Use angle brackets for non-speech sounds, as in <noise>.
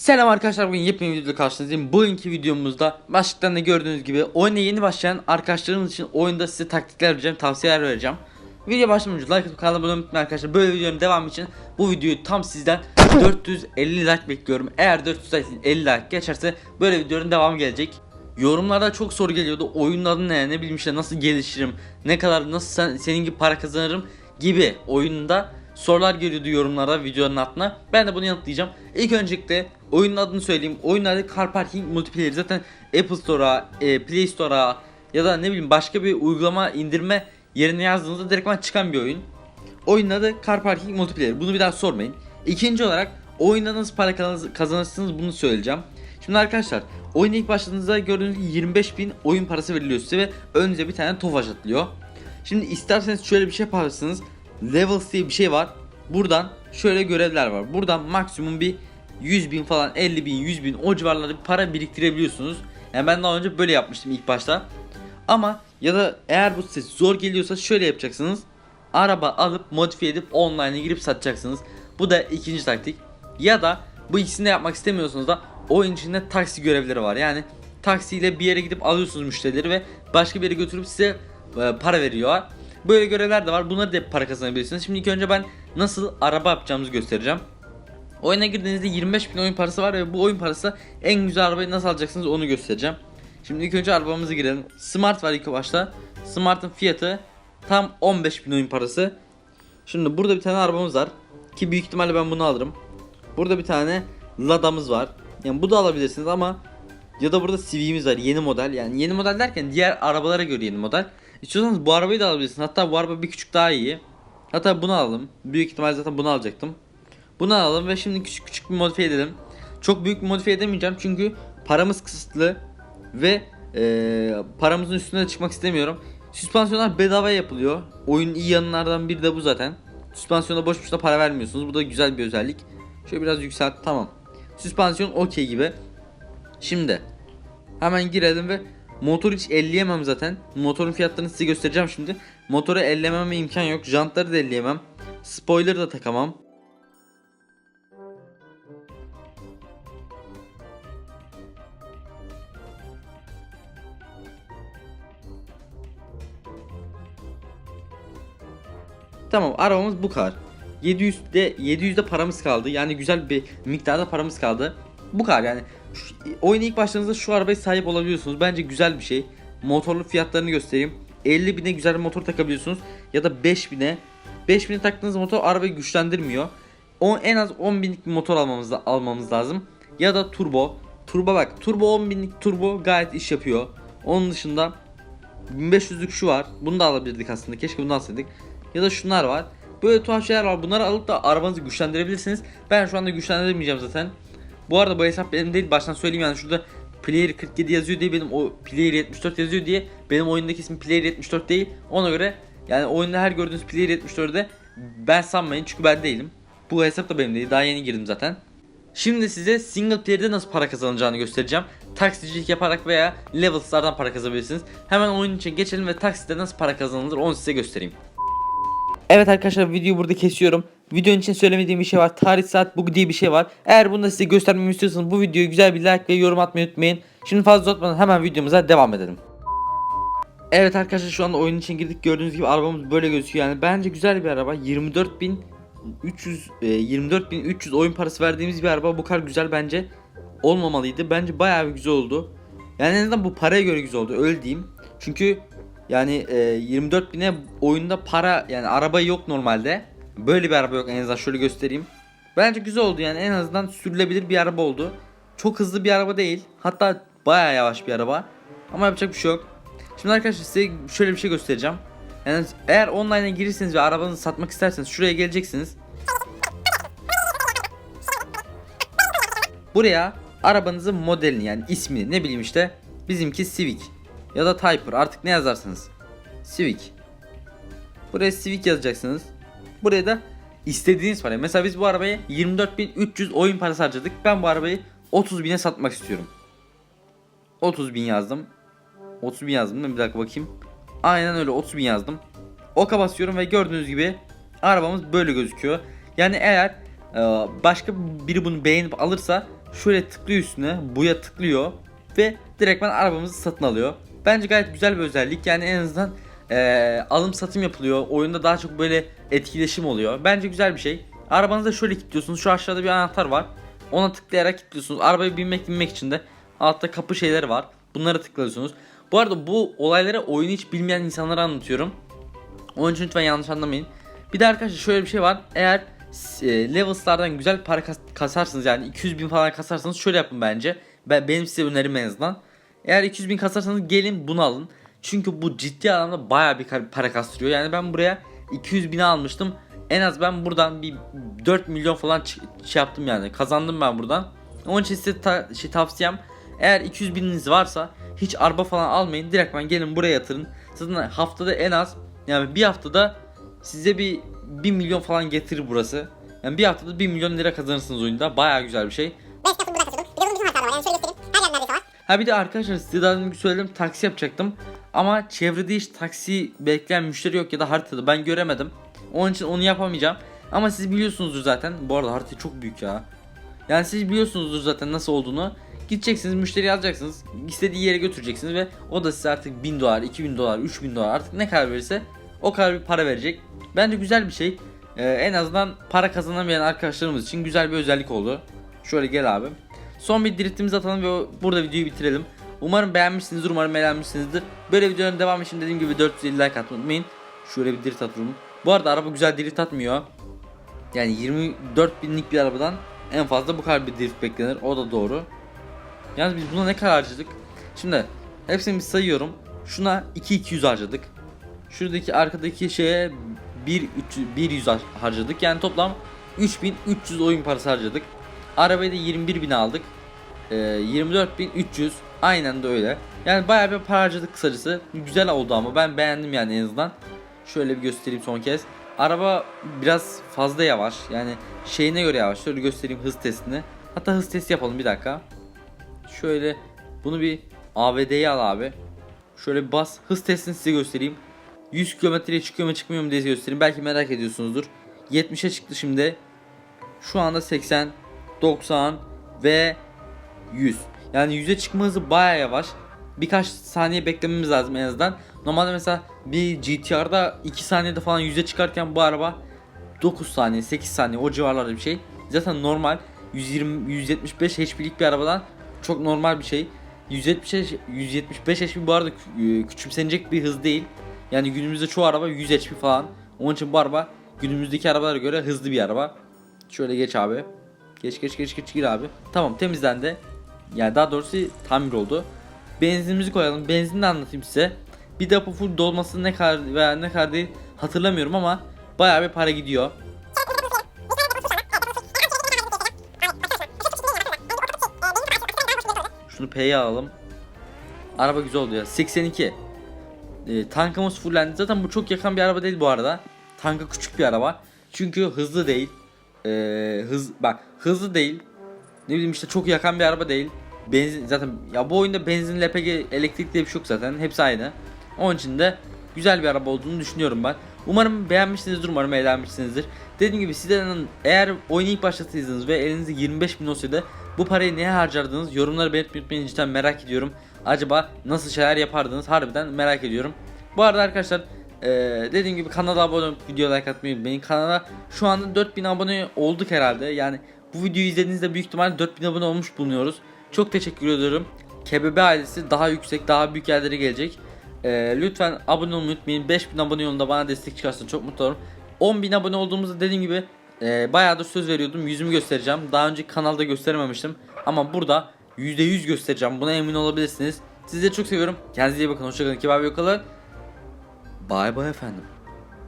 Selam arkadaşlar bugün yepyeni bir videoda karşınızdayım. Bugünkü videomuzda başlıktan da gördüğünüz gibi oyuna yeni başlayan arkadaşlarımız için oyunda size taktikler vereceğim, tavsiyeler vereceğim. Video başlamadan like atıp kanala abone olmayı unutmayın arkadaşlar. Böyle videonun devamı için bu videoyu tam sizden <laughs> 450 like bekliyorum. Eğer 450 like geçerse böyle videonun devamı gelecek. Yorumlarda çok soru geliyordu. Oyunun adı ne? Ne bileyim işte nasıl gelişirim? Ne kadar nasıl sen, senin gibi para kazanırım gibi oyunda sorular geliyordu yorumlara videonun altına. Ben de bunu yanıtlayacağım. İlk öncelikle oyunun adını söyleyeyim. Oyunun adı Car Parking Multiplayer. Zaten Apple Store'a, e, Play Store'a ya da ne bileyim başka bir uygulama indirme yerine yazdığınızda direktman çıkan bir oyun. Oyunun adı Car Parking Multiplayer. Bunu bir daha sormayın. İkinci olarak oyunda para kazanırsınız bunu söyleyeceğim. Şimdi arkadaşlar oyuna ilk başladığınızda gördüğünüz gibi 25 bin oyun parası veriliyor size ve önünüze bir tane tofaş atılıyor. Şimdi isterseniz şöyle bir şey yaparsınız. Levels diye bir şey var. Buradan şöyle görevler var. Buradan maksimum bir 100 bin falan 50 bin 100 bin o civarlarda bir para biriktirebiliyorsunuz. Yani ben daha önce böyle yapmıştım ilk başta. Ama ya da eğer bu size zor geliyorsa şöyle yapacaksınız. Araba alıp modifiye edip online'a girip satacaksınız. Bu da ikinci taktik. Ya da bu ikisini de yapmak istemiyorsanız da oyun içinde taksi görevleri var. Yani taksiyle bir yere gidip alıyorsunuz müşterileri ve başka bir yere götürüp size e, para veriyorlar. Böyle görevler de var. Bunları da para kazanabilirsiniz. Şimdi ilk önce ben nasıl araba yapacağımızı göstereceğim. Oyuna girdiğinizde 25 bin oyun parası var ve bu oyun parası en güzel arabayı nasıl alacaksınız onu göstereceğim. Şimdi ilk önce arabamızı girelim. Smart var ilk başta. Smart'ın fiyatı tam 15 bin oyun parası. Şimdi burada bir tane arabamız var. Ki büyük ihtimalle ben bunu alırım. Burada bir tane Lada'mız var. Yani bu da alabilirsiniz ama ya da burada CV'miz var yeni model. Yani yeni model derken diğer arabalara göre yeni model. İstiyorsanız bu arabayı da alabilirsiniz. Hatta bu araba bir küçük daha iyi. Hatta bunu alalım. Büyük ihtimal zaten bunu alacaktım. Bunu alalım ve şimdi küçük küçük bir modifiye edelim. Çok büyük bir modifiye edemeyeceğim çünkü paramız kısıtlı ve eee, paramızın üstüne çıkmak istemiyorum. Süspansiyonlar bedava yapılıyor. Oyunun iyi yanlardan biri de bu zaten. Süspansiyona boş boşuna para vermiyorsunuz. Bu da güzel bir özellik. Şöyle biraz yükselt. Tamam. Süspansiyon okey gibi. Şimdi hemen girelim ve motor hiç elleyemem zaten. Motorun fiyatlarını size göstereceğim şimdi. Motoru ellememe imkan yok. Jantları da elleyemem. Spoiler da takamam. Tamam arabamız bu kadar. 700'de 700'de paramız kaldı. Yani güzel bir miktarda paramız kaldı. Bu kadar yani. Şu, ilk başladığınızda şu arabaya sahip olabiliyorsunuz. Bence güzel bir şey. Motorlu fiyatlarını göstereyim. 50 bine güzel bir motor takabiliyorsunuz. Ya da 5 bine. 5 bine taktığınız motor arabayı güçlendirmiyor. O, en az 10 binlik bir motor almamız, almamız lazım. Ya da turbo. Turbo bak. Turbo 10 binlik turbo gayet iş yapıyor. Onun dışında 1500'lük şu var. Bunu da alabilirdik aslında. Keşke bunu alsaydık. Ya da şunlar var. Böyle tuhaf şeyler var. Bunları alıp da arabanızı güçlendirebilirsiniz. Ben şu anda güçlendiremeyeceğim zaten. Bu arada bu hesap benim değil. Baştan söyleyeyim yani şurada Player 47 yazıyor diye benim o Player 74 yazıyor diye benim oyundaki ismim Player 74 değil. Ona göre yani oyunda her gördüğünüz Player 74'de ben sanmayın çünkü ben değilim. Bu hesap da benim değil. Daha yeni girdim zaten. Şimdi size single player'de nasıl para kazanacağını göstereceğim. Taksicilik yaparak veya levels'lardan para kazanabilirsiniz. Hemen oyun için geçelim ve takside nasıl para kazanılır onu size göstereyim. Evet arkadaşlar videoyu burada kesiyorum. Videonun için söylemediğim bir şey var. Tarih saat bugün diye bir şey var. Eğer bunu da size göstermemi istiyorsanız bu videoyu güzel bir like ve yorum atmayı unutmayın. Şimdi fazla uzatmadan hemen videomuza devam edelim. Evet arkadaşlar şu anda oyun için girdik. Gördüğünüz gibi arabamız böyle gözüküyor. Yani bence güzel bir araba. 24.300 e, 24.300 oyun parası verdiğimiz bir araba bu kadar güzel bence olmamalıydı. Bence bayağı bir güzel oldu. Yani en azından bu paraya göre güzel oldu. Öyle diyeyim. Çünkü yani e, 24 bine oyunda para yani araba yok normalde. Böyle bir araba yok en azından şöyle göstereyim. Bence güzel oldu yani en azından sürülebilir bir araba oldu. Çok hızlı bir araba değil. Hatta bayağı yavaş bir araba. Ama yapacak bir şey yok. Şimdi arkadaşlar size şöyle bir şey göstereceğim. Yani eğer online'a girirseniz ve arabanızı satmak isterseniz şuraya geleceksiniz. Buraya arabanızın modelini yani ismini ne bileyim işte bizimki Civic ya da Typer artık ne yazarsanız. Civic. Buraya Civic yazacaksınız. Buraya da istediğiniz parayı. Mesela biz bu arabayı 24.300 oyun parası harcadık. Ben bu arabayı 30.000'e satmak istiyorum. 30.000 yazdım. 30.000 yazdım. Bir dakika bakayım. Aynen öyle 30.000 yazdım. Oka basıyorum ve gördüğünüz gibi arabamız böyle gözüküyor. Yani eğer e, başka biri bunu beğenip alırsa şöyle tıklıyor üstüne buya tıklıyor ve direktmen arabamızı satın alıyor. Bence gayet güzel bir özellik yani en azından eee, alım satım yapılıyor oyunda daha çok böyle etkileşim oluyor. Bence güzel bir şey. Arabanızı şöyle kilitliyorsunuz şu aşağıda bir anahtar var. Ona tıklayarak kilitliyorsunuz. Arabaya binmek binmek için de altta kapı şeyleri var. Bunlara tıklıyorsunuz. Bu arada bu olayları oyunu hiç bilmeyen insanlara anlatıyorum. Onun için lütfen yanlış anlamayın. Bir de arkadaşlar şöyle bir şey var. Eğer e, levels'lardan güzel para kas- kasarsınız yani 200 bin falan kasarsanız şöyle yapın bence. Ben, benim size önerim en azından. Eğer 200 bin kasarsanız gelin bunu alın. Çünkü bu ciddi anlamda baya bir para kastırıyor. Yani ben buraya 200 bini almıştım. En az ben buradan bir 4 milyon falan şey yaptım yani. Kazandım ben buradan. Onun için size ta- şey tavsiyem eğer 200 bininiz varsa hiç araba falan almayın. Direktmen gelin buraya yatırın. Zaten haftada en az yani bir haftada size bir 1 milyon falan getirir burası. Yani bir haftada 1 milyon lira kazanırsınız oyunda. Baya güzel bir şey. Ha bir de arkadaşlar size daha önce söyledim taksi yapacaktım. Ama çevrede hiç taksi bekleyen müşteri yok ya da haritada ben göremedim. Onun için onu yapamayacağım. Ama siz biliyorsunuzdur zaten. Bu arada harita çok büyük ya. Yani siz biliyorsunuzdur zaten nasıl olduğunu. Gideceksiniz müşteri alacaksınız. istediği yere götüreceksiniz ve o da size artık 1000 dolar, 2000 dolar, 3000 dolar artık ne kadar verirse o kadar bir para verecek. Bence güzel bir şey. Ee, en azından para kazanamayan arkadaşlarımız için güzel bir özellik oldu. Şöyle gel abi. Son bir driftimizi atalım ve burada videoyu bitirelim. Umarım beğenmişsinizdir, umarım eğlenmişsinizdir. Böyle videoların devamı için dediğim gibi 450 like atmayı unutmayın. Şöyle bir drift atalım. Bu arada araba güzel drift atmıyor. Yani 24 binlik bir arabadan en fazla bu kadar bir drift beklenir. O da doğru. Yalnız biz buna ne kadar harcadık? Şimdi hepsini bir sayıyorum. Şuna 2200 harcadık. Şuradaki arkadaki şeye 1 100 har- harcadık. Yani toplam 3300 oyun parası harcadık. Arabayı da 21.000 aldık. Ee, 24.300 aynen de öyle. Yani bayağı bir para harcadık kısacası. Güzel oldu ama ben beğendim yani en azından. Şöyle bir göstereyim son kez. Araba biraz fazla yavaş. Yani şeyine göre yavaş. Şöyle göstereyim hız testini. Hatta hız testi yapalım bir dakika. Şöyle bunu bir AVD'ye al abi. Şöyle bir bas. Hız testini size göstereyim. 100 kilometreye çıkıyor mu çıkmıyor mu diye göstereyim. Belki merak ediyorsunuzdur. 70'e çıktı şimdi. Şu anda 80, 90 ve 100. Yani 100'e çıkma hızı baya yavaş. Birkaç saniye beklememiz lazım en azından. Normalde mesela bir GTR'da 2 saniyede falan 100'e çıkarken bu araba 9 saniye 8 saniye o civarlarda bir şey. Zaten normal 120 175 HP'lik bir arabadan çok normal bir şey. 175 175 HP bu arada e, küçümsenecek bir hız değil. Yani günümüzde çoğu araba 100 HP falan. Onun için bu araba günümüzdeki arabalara göre hızlı bir araba. Şöyle geç abi. Geç geç geç geç gir abi. Tamam temizlendi. Yani daha doğrusu tamir oldu. Benzinimizi koyalım. Benzinini anlatayım size. Bir depo full dolması ne kadar veya ne kadar değil hatırlamıyorum ama bayağı bir para gidiyor. Şunu P'ye alalım. Araba güzel oldu ya. 82. Ee, tankımız fullendi. Zaten bu çok yakan bir araba değil bu arada. Tanka küçük bir araba. Çünkü hızlı değil. Ee, hız bak hızlı değil. Ne bileyim işte çok yakan bir araba değil. Benzin zaten ya bu oyunda benzin LPG elektrik diye bir şey yok zaten. Hepsi aynı. Onun için de güzel bir araba olduğunu düşünüyorum ben. Umarım beğenmişsinizdir, umarım eğlenmişsinizdir. Dediğim gibi sizlerin eğer oyunu ilk başlatıydınız ve elinizde 25 bin olsaydı bu parayı neye harcardınız? Yorumları belirtmeyi unutmayın cidden merak ediyorum. Acaba nasıl şeyler yapardınız? Harbiden merak ediyorum. Bu arada arkadaşlar eee, dediğim gibi kanala abone olup video like atmayı unutmayın. Kanala şu anda 4000 abone olduk herhalde. Yani bu videoyu izlediğinizde büyük ihtimal 4000 abone olmuş bulunuyoruz. Çok teşekkür ediyorum. KBB ailesi daha yüksek, daha büyük yerlere gelecek. Ee, lütfen abone olmayı unutmayın. 5000 abone yolunda bana destek çıkarsa çok mutlu olurum. 10.000 abone olduğumuzda dediğim gibi e, bayağıdır söz veriyordum. Yüzümü göstereceğim. Daha önce kanalda gösterememiştim. Ama burada %100 göstereceğim. Buna emin olabilirsiniz. Sizleri çok seviyorum. Kendinize iyi bakın. Hoşçakalın. Kebap yok kalın. Bay bay efendim.